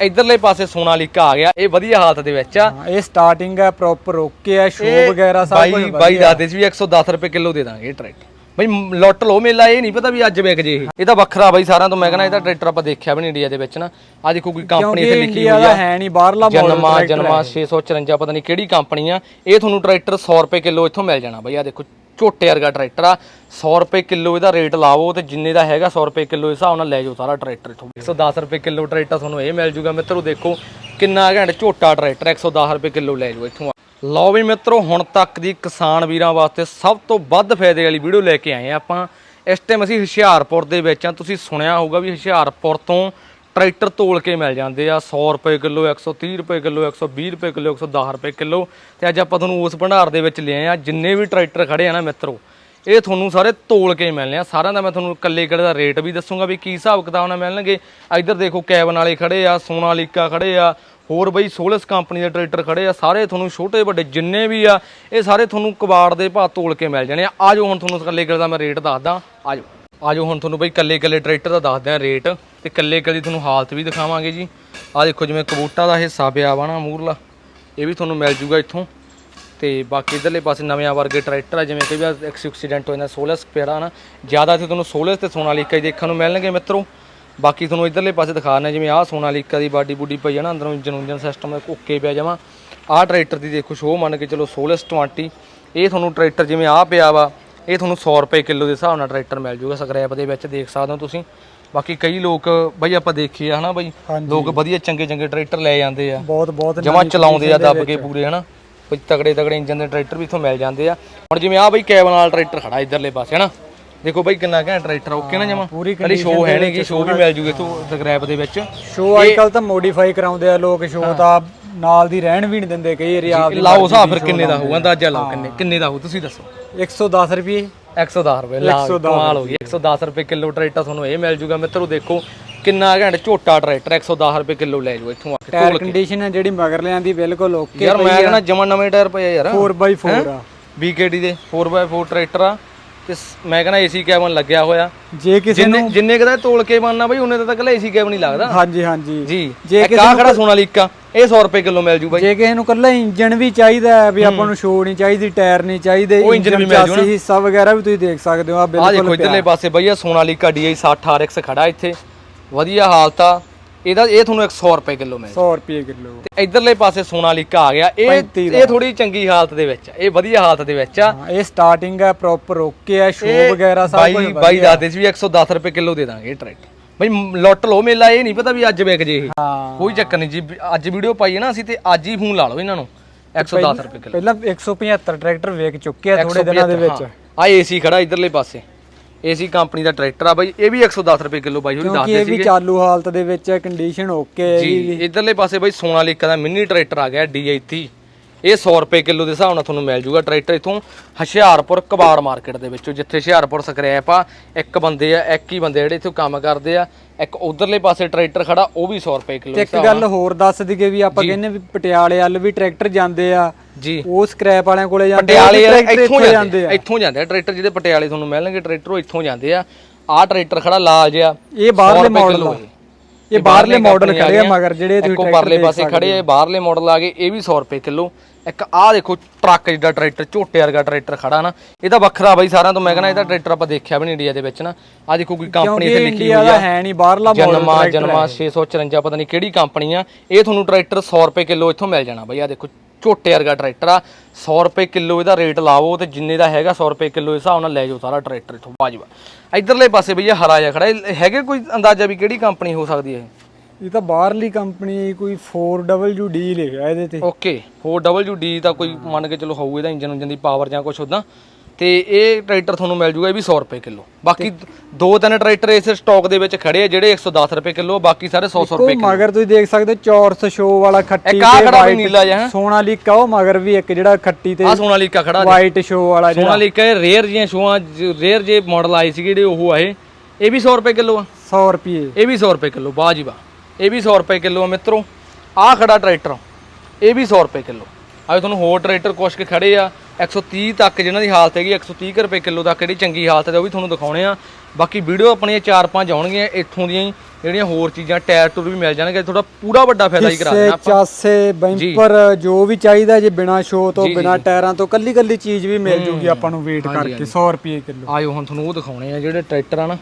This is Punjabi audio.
ਇਧਰਲੇ ਪਾਸੇ ਸੋਨਾਲੀਕਾ ਆ ਗਿਆ ਇਹ ਵਧੀਆ ਹਾਲਤ ਦੇ ਵਿੱਚ ਆ। ਹਾਂ, ਇਹ ਸਟਾਰਟਿੰਗ ਹੈ ਪ੍ਰੋਪਰ ਓਕੇ ਹੈ ਸ਼ੋ ਇਹ ਵਗੈਰਾ ਸਭ ਬਾਈ ਕੁਝ ਬਾਈ ਦੱਸਦੇ ਸੀ ਵੀ 110 ਰੁਪਏ ਕਿਲੋ ਦੇ ਦਾਂਗੇ ਇਹ ਟਰੈਕਟਰ ਬਈ ਮ- ਲੁੱਟ ਲੋ ਮੇਲਾ ਇਹ ਨਹੀਂ ਪਤਾ ਵੀ ਅੱਜ ਵਿਕ ਜੇ ਇਹ। ਇਹ ਤਾਂ ਵੱਖਰਾ ਬਾਈ ਸਾਰਿਆਂ ਤੋਂ ਮੈਂ ਕਹਿੰਦਾ ਇਹਦਾ ਟਰੈਕਟਰ ਆਪਾਂ ਦੇਖਿਆ ਵੀ ਨਹੀਂ ਇੰਡੀਆ ਦੇ ਵਿੱਚ ਨਾ। ਆ ਦੇਖੋ ਕੋਈ ਕੰਪਨੀ ਇੱਥੇ ਲਿਖੀ ਇੰਡੀਆ ਹੋਈ ਦਾ ਆ ਹੈ ਨਹੀਂ ਬਾਹਰਲਾ ਜਨਮਾ ਜਨਮਾ 654 ਪਤਾ ਨਹੀਂ ਕਿਹੜੀ ਕੰਪਨੀ ਆ। ਇਹ ਤੁਹਾਨੂੰ ਟਰੈਕਟਰ 100 ਰੁਪਏ ਕਿਲੋ ਇੱਥੋਂ ਮਿਲ ਜਾਣਾ ਬਈ ਆ ਦੇਖੋ ਝੋਟੇ ਵਰਗਾ ਟਰੈਕਟਰ ਆ। 100 ਰੁਪਏ ਕਿਲੋ ਇਹਦਾ ਰੇਟ ਲਾਵੋ ਤੇ ਜਿੰਨੇ ਦਾ ਹੈਗਾ 100 ਰੁਪਏ ਕਿਲੋ ਇਸ ਹਿਸਾਬ ਨਾਲ ਲੈ ਜਾਓ ਸਾਰਾ ਟਰੈਕਟਰ ਇੱਥੋਂ। 110 ਰੁਪਏ ਕਿਲੋ ਟਰੈਕਟਰ ਤੁਹਾਨੂੰ ਇਹ ਮਿਲ ਜੂਗਾ। ਮਿੱਤਰੋ ਦੇਖੋ ਕਿੰਨਾ ਘੈਂਟ ਝੋਟਾ ਟਰੈਕਟਰ 110 ਰੁਪਏ ਕਿਲੋ ਲੈ ਜਾਓ ਇੱਥੋਂ ਲਓ ਵੀ ਮਿੱਤਰੋ ਹੁਣ ਤੱਕ ਦੀ ਕਿਸਾਨ ਵੀਰਾਂ ਵਾਸਤੇ ਸਭ ਤੋਂ ਵੱਧ ਫਾਇਦੇ ਵਾਲੀ ਵੀਡੀਓ ਲੈ ਕੇ ਆਏ ਆ ਆਪਾਂ। ਇਸ ਟਾਈਮ ਅਸੀਂ ਹੁਸ਼ਿਆਰਪੁਰ ਦੇ ਵਿੱਚ ਆ। ਤੁਸੀਂ ਸੁਣਿਆ ਹੋਊਗਾ ਵੀ ਹੁਸ਼ਿਆਰਪੁਰ ਤੋਂ ਟਰੈਕਟਰ ਤੋਲ ਕੇ ਮਿਲ ਜਾਂਦੇ ਆ। 100 ਰੁਪਏ ਕਿਲੋ 130 ਰੁਪਏ ਕਿਲੋ 120 ਰੁਪਏ ਕਿਲੋ 110 ਰੁਪਏ ਕਿਲੋ। ਤੇ ਅੱਜ ਆਪਾਂ ਤੁਹਾਨੂੰ ਉਸ ਭੰਡਾਰ ਦੇ ਵਿੱਚ ਲਿਆਏ ਆ। ਜਿੰਨੇ ਵੀ ਟਰੈਕਟਰ ਖੜੇ ਆ ਨਾ ਮਿੱਤਰੋ, ਇਹ ਤੁਹਾਨੂੰ ਸਾਰੇ ਤੋਲ ਕੇ ਮਿਲਣੇ ਆ। ਸਾਰਿਆਂ ਦਾ ਮੈਂ ਤੁਹਾਨੂੰ ਇਕੱਲੇ ਇਕੱਲੇ ਦਾ ਰੇਟ ਵੀ ਦੱਸੂਗਾ ਵੀ ਕੀ ਹਿਸਾਬ ਕਿਤਾਬ ਨਾਲ ਮਿਲਣਗੇ। ਇੱਧਰ ਦੇਖੋ, ਕੈਬਨ ਵਾਲੇ ਖੜੇ ਆ, ਸੋਨਾਲੀਕਾ ਖੜੇ ਆ, ਹੋਰ ਬਈ ਸੋਲਸ ਕੰਪਨੀ ਦੇ ਟਰੈਕਟਰ ਖੜੇ ਆ। ਸਾਰੇ ਤੁਹਾਨੂੰ ਛੋਟੇ ਵੱਡੇ ਜਿੰਨੇ ਵੀ ਆ, ਇਹ ਸਾਰੇ ਤੁਹਾਨੂੰ ਕਬਾੜ ਦੇ ਭਾਅ ਤੋਲ ਕੇ ਮਿਲ ਜਾਣੇ ਆ। ਆਜੋ ਹੁਣ ਤੁਹਾਨੂੰ ਇਕੱਲੇ ਇਕੱਲੇ ਦਾ ਮੈਂ ਰੇਟ ਦੱਸਦਾ। ਆਜੋ ਆਜੋ ਹੁਣ ਤੁਹਾਨੂੰ ਬਈ ਇਕੱਲੇ ਇਕੱਲੇ ਟਰੈਕਟਰ ਦਾ ਦੱਸਦੇ ਆ ਰੇਟ ਤੇ ਇਕੱਲੇ ਇਕੱਲੇ ਤੁਹਾਨੂੰ ਹਾਲਤ ਵੀ ਦਿਖਾਵਾਂਗੇ ਜੀ। ਆ ਦੇਖੋ ਜਿਵੇਂ ਕਬੂਟਾ ਦਾ ਹਿੱਸਾ ਪਿਆ ਵਾ ਨਾ ਮੂਰਲਾ ਇਹ ਵੀ ਤੁਹਾਨੂੰ ਮਿਲ ਜੂਗਾ ਇੱਥੋਂ। ਤੇ ਬਾਕੀ ਇਧਰਲੇ ਪਾਸੇ ਨਵੇਂ ਵਰਗੇ ਟਰੈਕਟਰ ਆ, ਜਿਵੇਂ ਕਈ ਵਾਰ ਐਕਸੀਡੈਂਟ ਹੋ ਜਾਂਦਾ ਸੋਲਸ ਪਿਆ ਨਾ, ਜ਼ਿਆਦਾ ਇੱਥੇ ਤੁਹਾਨੂੰ ਸੋਲਸ ਤੇ ਸੋਨਾਲੀਕਾ ਹੀ ਦੇਖਣ ਨੂੰ ਮਿਲਣਗੇ ਮਿੱਤਰੋ। ਬਾਕੀ ਤੁਹਾਨੂੰ ਇਧਰਲੇ ਪਾਸੇ ਦਿਖਾਣਾ ਜਿਵੇਂ ਆਹ ਸੋਨਾਲੀਕਾ ਦੀ ਬਾਡੀ ਬੂਡੀ ਪਈ ਆ ਨਾ, ਅੰਦਰੋਂ ਇੰਜਨ ਉਂਜਨ ਸਿਸਟਮ ਓਕੇ ਪਿਆ ਜਾਵਾਂ ਆਹ ਟਰੈਕਟਰ ਦੀ ਦੇਖੋ ਸ਼ੋਅ ਮੰਨ ਕੇ ਚਲੋ ਸੋਲਸ 20 ਇਹ ਤੁਹਾਨੂੰ ਟਰੈਕਟਰ ਜਿਵੇਂ ਆਹ ਪਿਆ ਵਾ ਇਹ ਤੁਹਾਨੂੰ 100 ਰੁਪਏ ਕਿਲੋ ਦੇ ਹਿਸਾਬ ਨਾਲ ਟਰੈਕਟਰ ਮਿਲ ਜੂਗਾ ਸਕ੍ਰੈਪ ਦੇ ਵਿੱਚ ਦੇਖ ਸਕਦੇ ਹੋ ਤੁਸੀਂ। ਬਾਕੀ ਕਈ ਲੋਕ ਬਈ ਆਪਾਂ ਦੇਖੀਏ ਹਨਾ ਬਈ। ਲੋਕ ਵਧੀਆ ਚੰਗੇ ਚੰਗੇ ਟਰੈਕਟਰ ਲੈ ਜਾਂਦੇ ਆ। ਬਹੁਤ ਬਹੁਤ ਜਮਾ ਚਲਾਉਂਦੇ ਆ ਦੱਬ ਕੇ ਪੂਰੇ ਹਨਾ? ਬਈ ਤਗੜੇ ਤਗੜੇ ਇੰਜਨ ਦੇ ਟਰੈਕਟਰ ਵੀ ਇਥੋਂ ਮਿਲ ਜਾਂਦੇ ਆ। ਹੁਣ ਜਿਵੇਂ ਆ ਬਈ ਕੈਬਨ ਵਾਲਾ ਟਰੈਕਟਰ ਖੜਾ ਇਧਰਲੇ ਪਾਸੇ ਹਨਾ? ਦੇਖੋ ਬਈ ਕਿੰਨਾ ਘੈਂਟ ਟਰੈਕਟਰ ਓਕੇ ਨਾ ਜਮਾ? ਪੂਰੀ ਸ਼ੋਅ ਹੈ ਨਹੀਂਗੀ ਸ਼ੋਅ ਵੀ ਮਿਲ ਜੂਗੇ ਇਥੋਂ ਸਕ੍ਰੈਪ ਦੇ ਵਿੱਚ। ਸ਼ੋ ਅੱਜ ਕੱਲ ਤਾਂ ਮੋਡੀਫਾਈ ਕਰਾਉਂਦੇ ਆ ਲੋਕ ਸ਼ੋ ਤਾਂ ਨਾਲ ਦੀ ਰਹਿਣ ਵੀ ਨਹੀਂ ਦਿੰਦੇ ਕਈ ਏਰੀ ਆਪ ਦੀ ਲਾਓ ਹਿਸਾਬ ਫਿਰ ਕਿੰਨੇ ਦਾ ਹੋਊਗਾ ਅੰਦਾਜ਼ਾ ਲਾਓ ਕਿੰਨੇ ਕਿੰਨੇ ਦਾ ਹੋਊ ਤੁਸੀਂ ਦੱਸੋ। 110 ਰੁਪਏ। 110 ਰੁਪਏ ਲਾ ਕਮਾਲ ਹੋ ਗਈ 110 ਰੁਪਏ ਕਿਲੋ ਟਰੈਕਟਰ ਤੁਹਾਨੂੰ ਇਹ ਮਿਲ ਜੂਗਾ। ਮਿੱਤਰੋ ਦੇਖੋ ਕਿੰਨਾ ਘੈਂਟ ਝੋਟਾ ਟਰੈਕਟਰ 110 ਰੁਪਏ ਕਿਲੋ ਲੈ ਜਾਓ ਇੱਥੋਂ ਆ ਕੇ ਟਾਇਰ ਕੰਡੀਸ਼ਨ ਹੈ ਜਿਹੜੀ ਮਗਰ ਲਿਆਂਦੀ ਬਿਲਕੁਲ ਓਕੇ ਯਾਰ ਮੈਂ ਕਹਿੰਦਾ ਜਮਾ ਨਵੇਂ ਟਾਇਰ ਪਏ ਯਾਰ। 4x4 ਆ। BKD ਦੇ 4x4 ਟਰੈਕਟਰ ਆ। ਤੇ ਮੈਂ ਕਹਿੰਦਾ ਏਸੀ ਕੈਬਨ ਲੱਗਿਆ ਹੋਇਆ। ਜੇ ਕਿਸੇ ਜਿੰਨੇ ਜਿੰਨੇ ਕਦਾ ਤੋਲ ਕੇ ਬਣਨਾ ਬਈ ਉਹਨੇ ਤਾਂ ਕੱਲਾ ਏਸੀ ਕੈਬਨ ਹੀ ਲੱਗਦਾ। ਹਾਂਜੀ ਹਾਂਜੀ। ਜੀ। ਜੇ ਇੱਕ ਆਹ ਖੜਾ ਸੋਨਾਲੀਕਾ ਇਹ 100 ਰੁਪਏ ਕਿਲੋ ਮਿਲ ਜੂ ਬਾਈ। ਜੇ ਕਿਸੇ ਨੂੰ ਕੱਲਾ ਇੰਜਨ ਵੀ ਚਾਹੀਦਾ ਹੈ ਵੀ ਆਪਾਂ ਨੂੰ ਸ਼ੋ ਨਹੀਂ ਚਾਹੀਦੀ ਟਾਇਰ ਨਹੀਂ ਚਾਹੀਦੇ ਉਹ engine ਵੀ ਮਿਲ ਜੂ ਨਾ। ਹਿੱਸਾ ਵਗੈਰਾ ਵੀ ਤੁਸੀਂ ਦੇਖ ਸਕਦੇ ਹੋ ਆ ਆ ਬਿਲਕੁਲ ਦੇਖੋ ਇਧਰਲੇ ਪਾਸੇ ਬਈ ਆ ਸੋਨਾਲੀਕਾ DI 60 RX ਖੜਾ ਇੱਥੇ। ਵਧੀਆ ਹਾਲਤ ਆ। ਇਹਦਾ ਇਹ ਤੁਹਾਨੂੰ 100 ਰੁਪਏ ਕਿਲੋ ਮਿਲ 100 ਰੁਪਏ ਕਿਲੋ। ਤੇ ਇਧਰਲੇ ਪਾਸੇ ਸੋਨਾਲੀਕਾ ਆ ਗਿਆ। ਇਹ 35 ਇਹ ਥੋੜੀ ਚੰਗੀ ਹਾਲਤ ਦੇ ਵਿੱਚ ਆ। ਇਹ ਵਧੀਆ ਹਾਲਤ ਦੇ ਵਿੱਚ ਆ। ਹਾਂ ਇਹ ਸਟਾਰਟਿੰਗ ਹੈ ਪ੍ਰੋਪਰ ਓਕੇ ਹੈ ਸ਼ੋ ਵਗੈਰਾ ਸਭ ਬਾਈ ਕੁਝ ਬਾਈ ਦੱਸਦੇ ਸੀ ਵੀ 110 ਰੁਪਏ ਕਿਲੋ ਦੇ ਦਾਂਗੇ ਇਹ ਟਰੈਕਟਰ। ਬਈ ਲੁੱਟ ਲੋ ਮੇਲਾ ਇਹ ਨਹੀਂ ਪਤਾ ਵੀ ਅੱਜ ਵਿਕ ਜੇ ਇਹ। ਹਾਂ। ਕੋਈ ਚੱਕਰ ਨਹੀਂ ਜੀ ਅੱਜ ਵੀਡੀਓ ਪਾਈ ਹੈ ਨਾ ਅਸੀਂ ਤੇ ਅੱਜ ਹੀ ਫੋਨ ਲਾ ਲਓ ਇਹਨਾਂ ਨੂੰ। 110 ਰੁਪਏ ਕਿਲੋ। ਪਹਿਲਾਂ 175 ਟਰੈਕਟਰ ਵੇਚ ਚੁੱਕੇ ਆ ਥੋੜੇ ਦਿਨਾਂ ਦੇ ਵਿੱਚ। ਆ ਏਸੀ ਖੜਾ ਇਧਰਲੇ ਪਾਸੇ। ਏਸੀ ਕੰਪਨੀ ਦਾ ਟਰੈਕਟਰ ਆ ਬਾਈ ਇਹ ਵੀ 110 ਰੁਪਏ ਕਿਲੋ ਬਾਈ ਹੋਰੀ ਦੱਸਦੇ ਇਹ ਵੀ ਚਾਲੂ ਹਾਲਤ ਦੇ ਵਿੱਚ ਹੈ ਕੰਡੀਸ਼ਨ ਓਕੇ ਹੈ ਜੀ ਇਧਰਲੇ ਪਾਸੇ ਬਾਈ ਸੋਨਾਲੀਕਾ ਦਾ ਮਿੰਨੀ ਟਰੈਕਟਰ ਆ ਗਿਆ DI30 ਇਹ 100 ਰੁਪਏ ਕਿਲੋ ਦੇ ਹਿਸਾਬ ਨਾਲ ਤੁਹਾਨੂੰ ਮਿਲ ਜੂਗਾ ਟਰੈਕਟਰ ਇਥੋਂ ਹੁਸ਼ਿਆਰਪੁਰ ਕਬਾੜ ਮਾਰਕੀਟ ਦੇ ਵਿੱਚੋਂ। ਜਿੱਥੇ ਹੁਸ਼ਿਆਰਪੁਰ ਸਕ੍ਰੈਪ ਆ ਇੱਕ ਬੰਦੇ ਆ ਇੱਕ ਹੀ ਬੰਦੇ ਜਿਹੜੇ ਇਥੋਂ ਕੰਮ ਕਰਦੇ ਆ ਇੱਕ ਉਧਰਲੇ ਪਾਸੇ ਟਰੈਕਟਰ ਖੜਾ ਉਹ ਵੀ 100 ਰੁਪਏ ਕਿਲੋ ਇੱਕ ਗੱਲ ਹੋਰ ਦੱਸ ਦਈਏ ਵੀ ਆਪਾਂ ਕਹਿੰਨੇ ਵੀ ਪਟਿਆਲੇ ਵੱਲ ਵੀ ਟਰੈਕਟਰ ਜਾਂਦੇ ਆ। ਜੀ। ਉਹ ਸਕ੍ਰੈਪ ਵਾਲਿਆਂ ਕੋਲੇ ਜਾਂਦੇ ਆ ਪਟਿਆਲੇ ਇੱਥੋਂ ਜਾਂਦੇ ਆ। ਇੱਥੋਂ ਜਾਂਦੇ ਆ ਟਰੈਕਟਰ ਜਿਹਦੇ ਪਟਿਆਲੇ ਤੁਹਾਨੂੰ ਮਿਲਣਗੇ ਟਰੈਕਟਰ ਉਹ ਇੱਥੋਂ ਜਾਂਦੇ ਆ। ਆਹ ਟਰੈਕਟਰ ਖੜਾ ਲਾਲ ਜਿਹਾ ਇਹ ਬਾਹਰਲੇ 100 ਰੁਪਏ ਮਾਡਲ ਆ। ਇਹ। ਬਾਹਰਲੇ ਮਾਡਲ ਖੜੇ ਆ। ਮਗਰ ਜਿਹੜੇ ਤੁਸੀਂ ਇੱਕੋ ਪਰਲੇ ਪਾਸੇ ਖੜੇ ਆ ਇਹ ਬਾਹਰਲੇ ਮਾਡਲ ਆ ਗਏ ਇਹ ਵੀ 100 ਰੁਪਏ ਕਿਲੋ ਇੱਕ ਆਹ ਦੇਖੋ ਟਰੱਕ ਜਿੱਡਾ ਟਰੈਕਟਰ ਝੋਟੇ ਵਰਗਾ ਟਰੈਕਟਰ ਖੜਾ ਨਾ ਇਹ ਤਾਂ ਵੱਖਰਾ ਬਾਈ ਸਾਰਿਆਂ ਤੋਂ ਮੈਂ ਕਹਿੰਦਾ ਇਹਦਾ ਟਰੈਕਟਰ ਆਪਾਂ ਦੇਖਿਆ ਵੀ ਨਹੀਂ ਇੰਡੀਆ ਦੇ ਵਿੱਚ ਨਾ। ਆ ਦੇਖੋ ਕੋਈ ਕੰਪਨੀ ਇੱਥੇ ਕਿਉਂਕਿ ਲਿਖੀ ਹੋਈ ਆ। ਹੈ ਨਹੀਂ ਬਾਹਰਲਾ ਮਾਡਲ ਜਨਮਾ ਜਨਮਾ 654 ਪਤਾ ਨਹੀਂ ਕਿਹੜੀ ਕੰਪਨੀ ਆ। ਇਹ ਤੁਹਾਨੂੰ ਟਰੈਕਟਰ 100 ਰੁਪਏ ਕਿਲੋ ਇੱਥੋਂ ਮਿਲ ਜਾਣਾ ਬਈ ਆ ਦੇਖੋ ਝੋਟੇ ਵਰਗਾ ਟਰੈਕਟਰ ਆ। 100 ਰੁਪਏ ਕਿਲੋ ਇਹਦਾ ਰੇਟ ਲਾਵੋ ਤੇ ਜਿੰਨੇ ਦਾ ਹੈਗਾ 100 ਰੁਪਏ ਕਿਲੋ ਹਿਸਾਬ ਨਾਲ ਲੈ ਜਾਓ ਸਾਰਾ ਟਰੈਕਟਰ ਇੱਥੋਂ ਬਾਜਵਾ ਇਧਰਲੇ ਪਾਸੇ ਬਈ ਇਹ ਹਰਾ ਜਿਹਾ ਖੜਾ ਹੈਗੇ ਕੋਈ ਅੰਦਾਜ਼ਾ ਵੀ ਕਿਹੜੀ ਕੰਪਨੀ ਹੋ ਸਕਦੀ ਹੈ ਇਹ ਤਾਂ ਬਾਹਰਲੀ ਕੰਪਨੀ ਕੋਈ 4WD ਲਿਖਿਆ ਇਹਦੇ ਤੇ। ਓਕੇ 4WD ਤਾਂ ਕੋਈ ਮੰਨ ਕੇ ਚਲੋ ਹੋਊ ਇਹਦਾ ਇੰਜਨ ਉਂਜਨ ਦੀ ਪਾਵਰ ਜਾਂ ਕੁਝ ਉਦਾਂ ਤੇ ਇਹ ਟਰੈਕਟਰ ਤੁਹਾਨੂੰ ਮਿਲ ਜੂਗਾ ਇਹ ਵੀ 100 ਰੁਪਏ ਕਿਲੋ। ਬਾਕੀ ਦੋ ਤਿੰਨ ਟਰੈਕਟਰ ਇਸ ਸਟਾਕ ਦੇ ਵਿੱਚ ਖੜੇ ਆ ਜਿਹੜੇ 110 ਰੁਪਏ ਕਿਲੋ ਬਾਕੀ ਸਾਰੇ 100 100 ਉਹ ਮਗਰ ਤੁਸੀਂ ਦੇਖ ਸਕਦੇ ਚੌਰਸ ਸ਼ੋ ਵਾਲਾ ਖੱਟੀ ਤੇ ਖੜਾ ਵੀ white ਨੀਲਾ ਜਿਹਾ। ਹੈਂ। ਸੋਨਾਲੀਕਾ ਉਹ ਮਗਰ ਵੀ ਇੱਕ ਜਿਹੜਾ ਖੱਟੀ ਤੇ ਆ ਸੋਨਾਲੀਕਾ ਖੜਾ ਵਾਈਟ ਸ਼ੋ ਵਾਲਾ ਜਿਹੜਾ। ਸੋਨਾਲੀਕਾ ਇਹ ਰੇਅਰ ਜੀਆਂ ਸ਼ੋਆਂ ਰੇਅਰ ਜੇ ਮਾਡਲ ਆਏ ਸੀ ਜਿਹੜੇ ਉਹ ਆਏ ਇਹ। ਵੀ 100 ਰੁਪਏ ਕਿਲੋ ਆ। 100 ਰੁਪਏ। ਇਹ ਵੀ 100 ਰੁਪਏ ਕਿਲੋ ਬਾਹ ਜੀ ਵਾਹ। ਇਹ ਵੀ 100 ਰੁਪਏ ਕਿਲੋ ਆ ਮਿੱਤਰੋ। ਆਹ ਖੜਾ ਟਰੈਕਟਰ ਇਹ ਵੀ 100 ਰੁਪਏ ਕਿਲੋ। ਆਏ ਤੁਹਾਨੂੰ ਹੋਰ ਟਰੈਕਟਰ ਕੁਛ ਕੇ ਖੜੇ ਆ 130 ਤੱਕ ਜਿਹਨਾਂ ਦੀ ਹਾਲਤ ਹੈਗੀ 130 ਕੁ ਰੁਪਏ ਕਿਲੋ ਤੱਕ ਜਿਹੜੀ ਚੰਗੀ ਹਾਲਤ ਹੈ ਉਹ ਵੀ ਤੁਹਾਨੂੰ ਦਿਖਾਉਣੇ ਆ। ਬਾਕੀ ਵੀਡੀਓ ਆਪਣੀਆਂ ਚਾਰ ਪੰਜ ਆਉਣਗੀਆਂ ਇੱਥੋਂ ਦੀਆਂ ਹੀ ਜਿਹੜੀਆਂ ਹੋਰ ਚੀਜ਼ਾਂ ਟਾਇਰ ਟੂਰ ਵੀ ਮਿਲ ਜਾਣਗੇ ਥੋੜਾ ਪੂਰਾ ਵੱਡਾ ਫਾਇਦਾ ਹੀ ਕਰਾ ਦੇਣਾ ਆਪਾਂ। ਚਾਸੇ ਬੈਂਪਰ ਜੋ ਵੀ ਚਾਹੀਦਾ ਜੇ ਬਿਨਾ ਸ਼ੋ ਤੋਂ ਬਿਨਾ ਟਾਇਰਾਂ ਤੋਂ ਕੱਲੀ ਕੱਲੀ ਚੀਜ਼ ਵੀ ਮਿਲ ਜੂਗੀ ਆਪਾਂ ਨੂੰ ਵੇਟ ਕਰਕੇ 100 ਰੁਪਏ ਕਿਲੋ। ਆਇਓ ਹੁਣ ਤੁਹਾਨੂੰ ਉਹ ਦਿਖਾਉਣੇ ਆ ਜਿਹੜੇ ਟਰੈਕਟਰ ਆ ਨਾ।